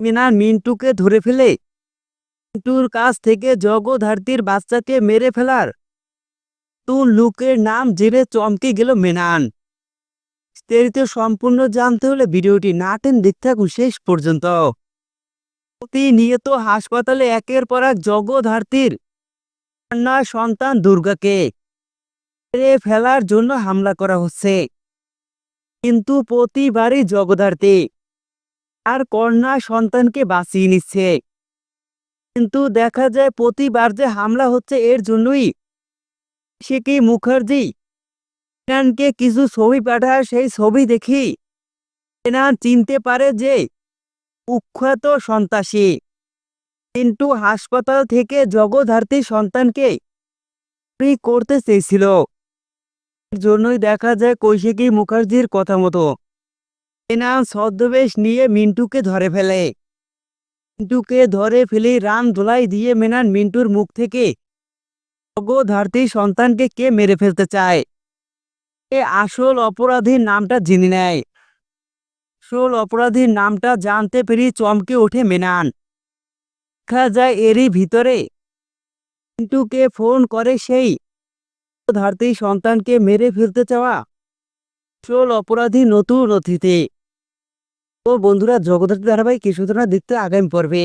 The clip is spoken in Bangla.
মিনার মিন্টুকে ধরে ফেলে। মিন্টুর কাছ থেকে জগধার্তীর বাচ্চাকে মেরে ফেলার। তুর লুকের নাম জেনে চমকে গেল মেনান। বিস্তারিত সম্পূর্ণ জানতে হলে ভিডিওটি না টেন দেখতে থাকুন শেষ পর্যন্ত। প্রতিনিয়ত হাসপাতালে একের পর এক জগধার্তীর কন্যা সন্তান দুর্গাকে মেরে ফেলার জন্য হামলা করা হচ্ছে। কিন্তু প্রতিবারই জগধার্থী আর কন্যা সন্তানকে বাঁচিয়ে নিচ্ছে। কিন্তু দেখা যায় প্রতিবার যে হামলা হচ্ছে এর জন্যই সে কি মুখার্জি? এনানকে কিছু ছবি পাঠায়, সেই ছবি দেখি এনান চিনতে পারে যে কুখ্যাত সন্ত্রাসী। কিন্তু হাসপাতাল থেকে জগধার্থী সন্তানকে করতে চেয়েছিল। জন্যই দেখা যায় কৈশিকী মুখার্জির কথা মতো। এনান ছদ্মবেশ নিয়ে মিন্টুকে ধরে ফেলে। মিন্টুকে ধরে ফেলে রান ধোলাই দিয়ে মেনান মিন্টুর মুখ থেকে জগধার্থী সন্তানকে কে মেরে ফেলতে চায়? এ আসল অপরাধীর নামটা জেনে নেয়। আসল অপরাধীর নামটা জানতে পেরে চমকে ওঠে মেনান। দেখা যায় এরই ভিতরে মিন্টুকে ফোন করে সেই ধারতেই সন্তানকে মেরে ফেলতে চাওয়া আসল অপরাধী নতুন অতিথি। ও বন্ধুরা জগদ্ধাত্রী ধারাবাহিক কি সূচনা দেখতে আগামী পর্বে